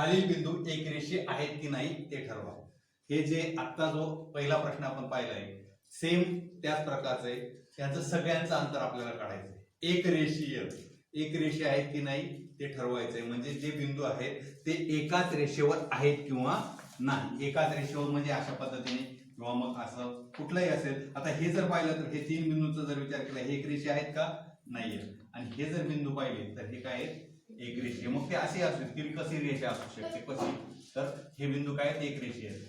खालील बिंदू एक रेषी आहेत की नाही ते ठरवा. हे जे आत्ता जो पहिला प्रश्न आपण पाहिलाय सेम त्याच प्रकारचं आहे त्यांचं सगळ्यांचं अंतर आपल्याला काढायचं आहे. एक रेषीय एक रेषी आहेत की नाही ते ठरवायचंय. म्हणजे जे बिंदू आहेत ते एकाच रेषेवर आहेत किंवा नाही. एकाच रेषेवर म्हणजे अशा पद्धतीने किंवा मग असं कुठलंही असेल. आता हे जर पाहिलं तर हे तीन बिंदूचा जर विचार केला हे एक रेषे आहेत का? नाही आणि हे जर बिंदू पाहिले तर हे काय आहेत? एक रेषीय. मग ते असे असू शकते. कशी रेषा असू शकते? कशी तर हे बिंदू काय? आहेत एक रेषीय आहेत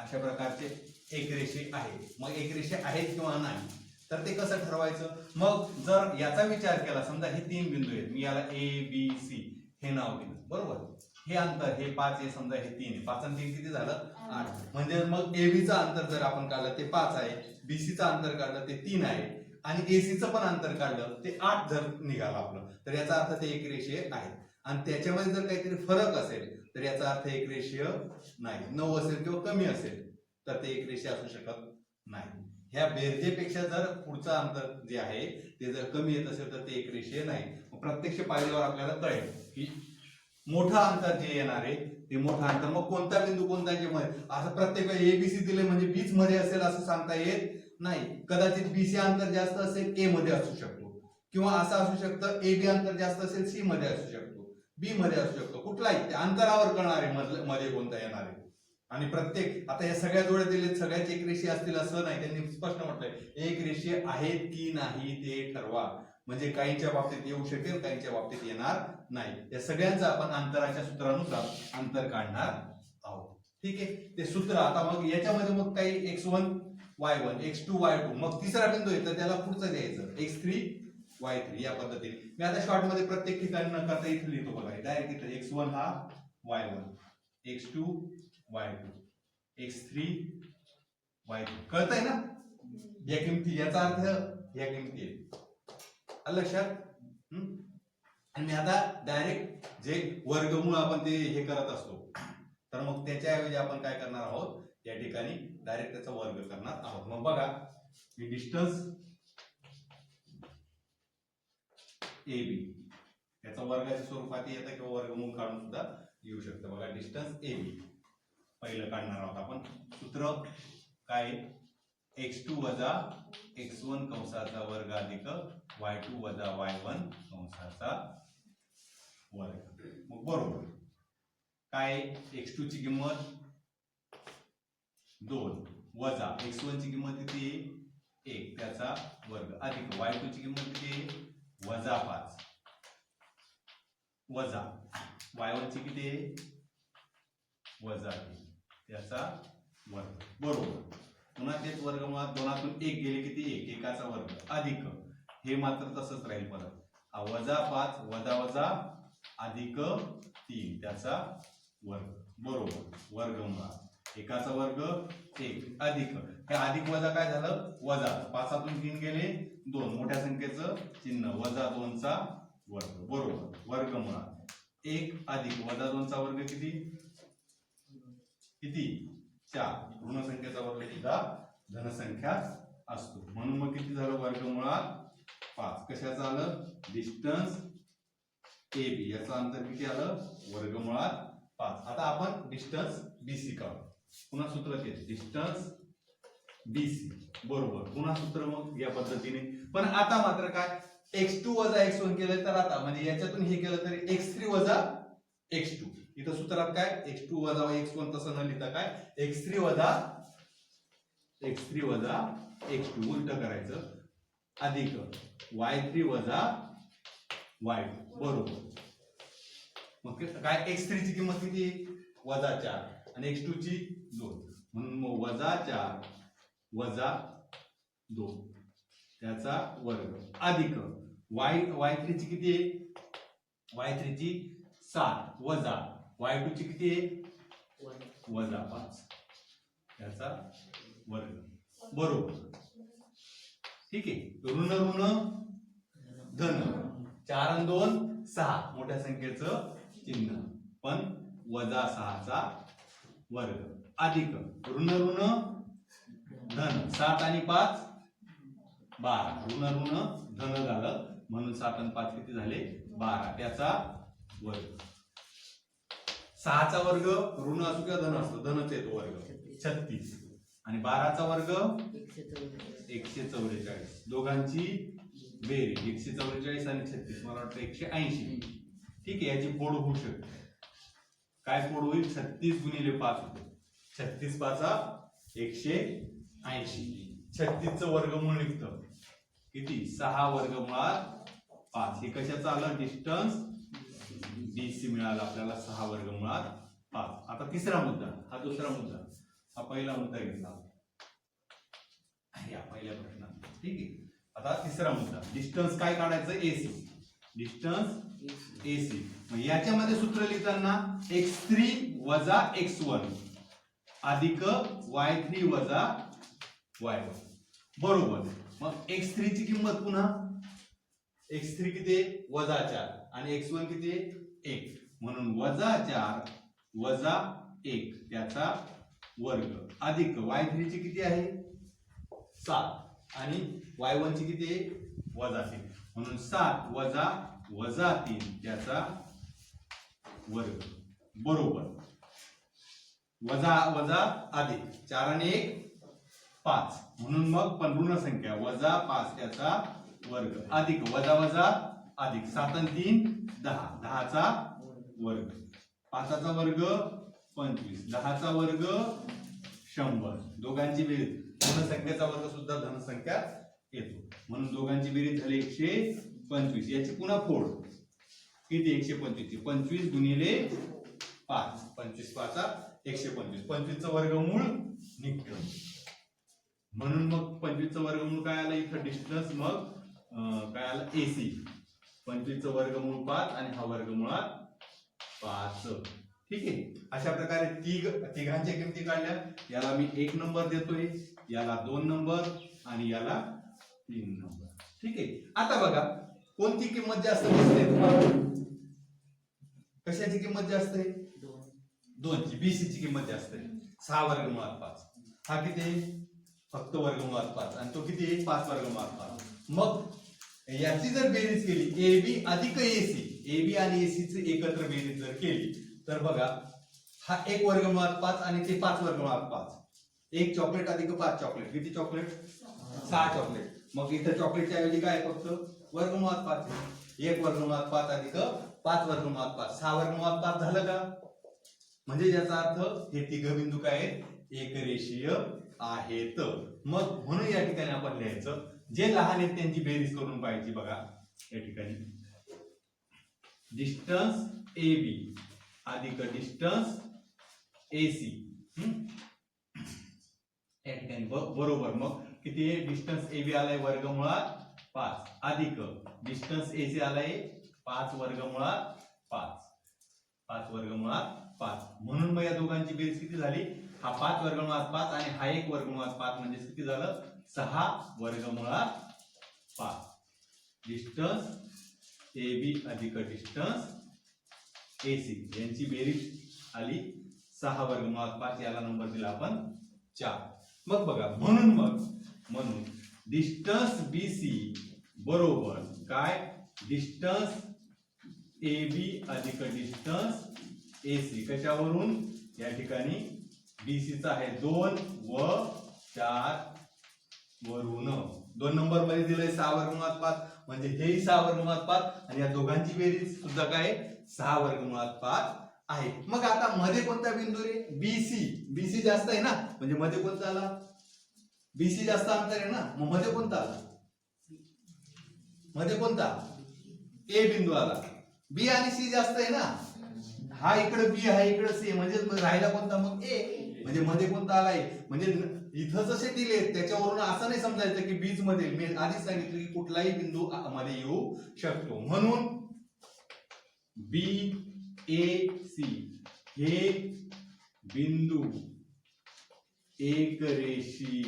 अशा प्रकारचे एक रेषे आहे. मग एक रेषे आहेत किंवा नाही? तर ते कसं ठरवायचं? मग जर याचा विचार केला समजा हे तीन बिंदू आहेत. मी याला ए बी सी हे नाव दिलं. बरोबर? हे अंतर हे पाच आहे. समजा हे तीन आहे. पाच आणि तीन किती झालं? आठ. म्हणजे मग ए चं अंतर जर आपण काढलं ते पाच आहे. बीसीचं अंतर काढलं ते तीन आहे. आणि एसीचं पण अंतर काढलं ते आठ जर निघालं आपलं तर याचा अर्थ ते एक रेषीय आहे आणि त्याच्यामध्ये जर काहीतरी फरक असेल तर याचा अर्थ एक रेषीय नाही. नऊ असेल किंवा कमी असेल तर ते एक रेषीय असू शकत नाही. ह्या बेरजेपेक्षा जर पुढचं अंतर जे आहे ते जर कमी येत असेल तर ते एक रेषीय नाही. प्रत्यक्ष पाहिल्यावर आपल्याला कळेल की मोठं अंतर जे येणार आहे ते मोठं अंतर. मग कोणता बिंदू कोणता जे मध्ये? असं प्रत्येक एबीसी दिले म्हणजे बीच मध्ये असेल असं सांगता येत नाही. कदाचित बीसी अंतर जास्त असेल ए मध्ये असू शकतो. किंवा असं असू शकतं ए बी अंतर जास्त असेल सी मध्ये असू शकतो. बी मध्ये असू शकतो. कुठलाही त्या अंतरावर करणारे मध्ये कोणता येणार. आहे आणि प्रत्येक आता या सगळ्या जोड्या दिलेत सगळ्याच एक रेषी असतील असं नाही. त्यांनी स्पष्ट म्हटलंय. एक रेषी आहेत की नाही ते ठरवा. म्हणजे काहींच्या बाबतीत येऊ शकेल काहींच्या बाबतीत येणार नाही. या सगळ्यांचं आपण अंतराच्या सूत्रानुसार अंतर काढणार ठीक आहे? ते सूत्र आता मग याच्यामध्ये मग काही X one Y one X two Y two मग तिसरा बिंदू येतो तर त्याला पुढचं द्यायचं एक्स थ्री वाय थ्री या पद्धतीने. मी आता शॉर्टमध्ये प्रत्येक ठिकाणी न करता इथे लिहितो बघा. डायरेक्ट इथं एक्स वन हा Y one X two Y two X three Y three कळतंय ना? या किमती याचा अर्थ या किमती आहे लक्षात? आणि मी आता डायरेक्ट जे वर्गमूळ आपण ते हे करत असतो. तर मग त्याच्याऐवजी आपण काय करणार आहोत? या ठिकाणी डायरेक्ट त्याचा वर्ग करणार आहोत. मग बघा मी डिस्टन्स ए बी याचा वर्गाच्या स्वरूपात येतं किंवा वर्गमूळ काढून सुद्धा येऊ शकतं. बघा डिस्टन्स ए बी पहिलं काढणार आहोत आपण. सूत्र काय एक्स टू वजा एक्स वन कंसाचा वर्ग अधिक वाय टू वजा वाय वन कंसाचा वर्ग मग बरोबर काय? एक्स टू ची किंमत दोन वजा एक्स वन ची किंमत किती? आहे? एक. त्याचा वर्ग. अधिक वाय टू ची किंमत किती? आहे? वजा पाच. वजा. वाय वन ची किती? आहे? वजा तीन. त्याचा वर्ग. बरोबर. पुन्हा तेच वर्ग मुळात दोनातून एक गेले किती? एक. एकाचा वर्ग. अधिक. हे मात्र तसंच राहील परत. वजा पाच वजा वजा अधिक तीन. त्याचा वर्ग. बरोबर. वर्ग एकाचा वर्ग एक. अधिक. हे अधिक वजा काय झालं? वजा. पाचातून तीन गेले दोन. मोठ्या संख्येचं चिन्ह. वजा दोनचा वर्ग. बरोबर. वर्गमुळात एक अधिक. वजा दोनचा वर्ग किती? किती? चार. ऋण संख्येचा वर्ग सुद्धा धनसंख्या असतो. म्हणून मग किती झालं? वर्गमुळात पाच. कशाचं आलं? डिस्टन्स ए बी याचं अंतर किती आलं? वर्गमुळात पाच. आता आपण डिस्टन्स बीसी काढू. पुन्हा सूत्र तेच. डिस्टन्स बीसी बरोबर. पुन्हा सूत्र मग या पद्धतीने. पण आता मात्र काय? एक्स टू वजा एक्स वन केलं तर आता म्हणजे याच्यातून हे केलं तरी एक्स थ्री वजा एक्स टू इथं सूत्रात काय? एक्स टू वजा एक्स वन तसं न लिहिता काय? एक्स थ्री वजा एक्स थ्री वजा एक्स टू उलट करायचं. अधिक वाय थ्री वजा वाय टू बरोबर. मग काय एक्स थ्रीची किंमत किती? वजा चार. आणि एक्स टू ची दोन. म्हणून मग वजा चार वजा दोन. त्याचा वर्ग. अधिक. वाय वाय थ्रीची किती आहे? वाय थ्रीची सात. वजा. वाय टू ची किती आहे? वजा पाच. त्याचा वर्ग. बरोबर. ठीक आहे. ऋण ऋण धन. चार आणि दोन सहा. मोठ्या संख्येचं चिन्ह. पण वजा सहाचा वर्ग. अधिक. ऋण ऋण धन. सात आणि पाच बारा. ऋण ऋण धन झालं. म्हणून सात आणि पाच किती झाले? बारा. त्याचा वर्ग. सहाचा वर्ग ऋण असो किंवा धन असतो धनच येतो वर्ग. छत्तीस. आणि बाराचा वर्ग? एकशे चौवेचाळीस दोघांची बेरी एकशे चौवेचाळीस आणि छत्तीस. मला वाटतं एकशे ऐंशी. ठीक आहे याची फोड होऊ शकते. काय फोड होईल? छत्तीस गुणिले पाच होते. छत्तीस पाचा एकशे ऐंशी. छत्तीसचं वर्गमूळ निघतं. किती? सहा वर्गमुळात पाच. हे कशाचं आलं? डिस्टन्स डीसी मिळाला आपल्याला सहा वर्गमुळात पाच. आता तिसरा मुद्दा. हा दुसरा मुद्दा. हा पहिला मुद्दा घेतला. या पहिल्या प्रश्नात. ठीक आहे. आता तिसरा मुद्दा. डिस्टन्स काय काढायचं? एसी डिस्टन्स एसी मग याच्यामध्ये सूत्र लिहिताना एक्स थ्री वजा एक्स वन अधिक वाय थ्री वजा वाय वन बरोबर. मग एक्स थ्री ची किंमत पुन्हा. एक्स थ्री किती वजा चार. आणि एक्स वन किती एक. म्हणून वजा चार वजा एक. त्याचा वर्ग. अधिक वाय थ्री ची किती आहे? सात. आणि वाय वन ची किती आहे? वजा तीन म्हणून सात वजा वजा तीन त्याचा वर्ग. बरोबर. वजा वजा अधिक चार आणि एक पाच. म्हणून मग पण ऋण संख्या वजा पाच त्याचा वर्ग. अधिक वजा वजा अधिक. सात आणि तीन दहा. दहाचा वर्ग. पाचाचा वर्ग पंचवीस. दहाचा वर्ग शंभर. दोघांची बेरीज धनसंख्येचा वर्ग सुद्धा धनसंख्या येतो. म्हणून दोघांची बेरीज झाली एकशे पंचवीस. याची पुन्हा फोड. किती? एकशे पंचवीस. पंचवीस गुणिले पाच. पंचवीस पाचा एकशे पंचवीस. पंचवीसचं वर्गमूळ निघतं म्हणून मग पंचवीसचं वर्गमूळ काय आलं? इथं डिस्टन्स मग काय आलं? एसी पंचवीसचं वर्गमूळ पाच आणि हा वर्गमुळात पाच. ठीक आहे? अशा प्रकारे तिघ तिघांच्या किमती काढल्या. याला मी एक नंबर देतोय. याला दोन नंबर आणि याला तीन नंबर. ठीक आहे. आता बघा कोणती किंमत जास्त दिसते तुम्हाला? कशाची किंमत जास्त आहे? दोन. दोनची. बीसी ची किंमत जास्त आहे. सहा वर्गमुळात पाच. हा किती आहे? फक्त वर्गमुळात पाच. आणि तो किती आहे? पाच वर्गमुळात पाच. मग याची जर बेरीज केली ए बी अधिक एसी ए बी आणि एसी ची एकत्र बेरीज जर केली तर बघा हा एक वर्गमुळात पाच आणि ते पाच वर्गमुळात पाच. एक चॉकलेट अधिक पाच चॉकलेट. किती चॉकलेट? सहा चॉकलेट. मग इथं चॉकलेटच्या ऐवजी काय फक्त वर्गमुळात पाच एक वर्गमुळात पाच अधिक पाच वर्गमुळात पाच. सहा वर्गमुळात पाच झालं का? म्हणजे याचा अर्थ हे तिघ बिंदू काय आहेत? एक रेषीय आहेत. मग म्हणून या ठिकाणी आपण लिहायचं जे लहान आहेत त्यांची बेरीज करून पाहिजे बघा. या ठिकाणी. डिस्टन्स ए बी अधिक डिस्टन्स ए सी या ठिकाणी बरोबर. मग किती डिस्टन्स ए बी आलाय वर्गमुळात पाच. अधिक. डिस्टन्स ए सी आलाय पाच वर्गमुळात पाच. पाच वर्गमुळात पाच. म्हणून मग या दोघांची बेरीज किती झाली? हा पाच वर्गमुळात पाच आणि हा एक वर्गमुळात पाच म्हणजे किती झालं? सहा वर्गमुळात पाच. डिस्टन्स ए बी अधिक डिस्टन्स ए सी यांची बेरीज आली. सहा वर्गमुळात पाच. याला नंबर दिला आपण चार. मग बघा म्हणून मग म्हणून डिस्टन्स बी सी बरोबर काय? डिस्टन्स ए बी अधिक डिस्टन्स ए सी कशावरून? या ठिकाणी बी चा आहे दोन व चार वरून. दोन नंबरमध्ये दिलंय सहा वर्गमुळात पाच. म्हणजे हेही सहा वर्गमुळात पाच. आणि या दोघांची बेरीज सुद्धा काय? सहा वर्गमुळात पाच आहे. मग आता मध्ये कोणता बिंदू रे? बी सी जास्त आहे ना? म्हणजे मध्ये कोणता आला? बीसी जास्त अंतर आहे ना? मग मध्ये कोणता? आला मध्ये कोणता? ए बिंदू आला बी आणि सी जास्त आहे ना? हा इकडे बी हा इकडे सी म्हणजे राहिला कोणता? मग ए म्हणजे मध्ये कोणता आलाय म्हणजे इथं जसे दिले त्याच्यावरून असं नाही समजायचं की बीजमध्ये. मी आधीच सांगितलं की कुठलाही बिंदू मध्ये येऊ शकतो. म्हणून बी ए सी हे बिंदू एक रेषी